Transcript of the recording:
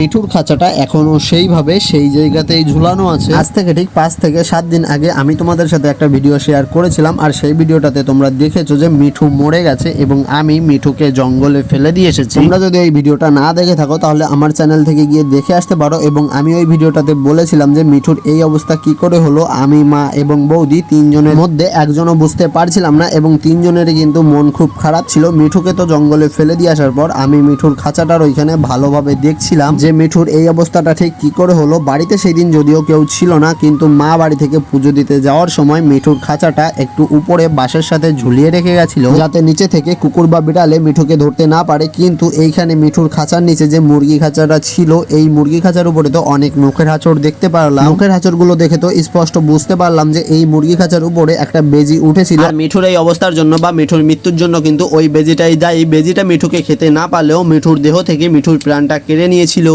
মিঠুর খাঁচাটা এখনও সেইভাবে সেই জায়গাতেই ঝুলানো আছে। আজ থেকে ঠিক পাঁচ থেকে সাত দিন আগে আমি তোমাদের সাথে একটা ভিডিও শেয়ার করেছিলাম আর সেই ভিডিওটাতে তোমরা দেখেছ যে মিঠু মরে গেছে এবং আমি মিঠুকে জঙ্গলে ফেলে দিয়ে এসেছি। তোমরা যদি ওই ভিডিওটা না দেখে থাকো তাহলে আমার চ্যানেল থেকে গিয়ে দেখে আসতে পারো এবং আমি ওই ভিডিওটাতে বলেছিলাম যে মিঠুর এই অবস্থা কি করে হলো আমি মা এবং বৌদি তিনজনের মধ্যে একজনও বুঝতে পারছিলাম না এবং তিনজনেরই কিন্তু মন খুব খারাপ ছিল। মিঠুকে তো জঙ্গলে ফেলে দিয়ে আসার পর আমি মিঠুর খাঁচাটার ওইখানে ভালোভাবে দেখছিলাম যে মিঠুর এই অবস্থাটা ঠিক কি করে হলো? বাড়িতে সেই দিন যদিও কেউ ছিল না, কিন্তু মা বাড়ি থেকে পুজো দিতে যাওয়ার সময় মিঠুর খাঁচাটা একটু উপরে বাঁশের সাথে ঝুলিয়ে রেখে গেছিল, যাতে নিচে থেকে কুকুর বা বিড়ালে মিঠুকে ধরতে না পারে। কিন্তু এইখানে মিঠুর খাঁচার নিচে যে মুরগি খাঁচাটা ছিল, এই মুরগি খাঁচার উপরে তো অনেক নখের হাঁচড় দেখতে পারলাম। নখের হাঁচড়গুলো দেখে তো স্পষ্ট বুঝতে পারলাম যে এই মুরগি খাঁচার উপরে একটা বেজি উঠেছিল। আর মিঠুর এই অবস্থার জন্য বা মিঠুর মৃত্যুর জন্য কিন্তু ওই বেজিটাই দায়ী। বেজিটা মিঠুকে খেতে না পারলেও মিঠুর দেহ থেকে মিঠুর প্রাণটা কেড়ে নিয়েছিল।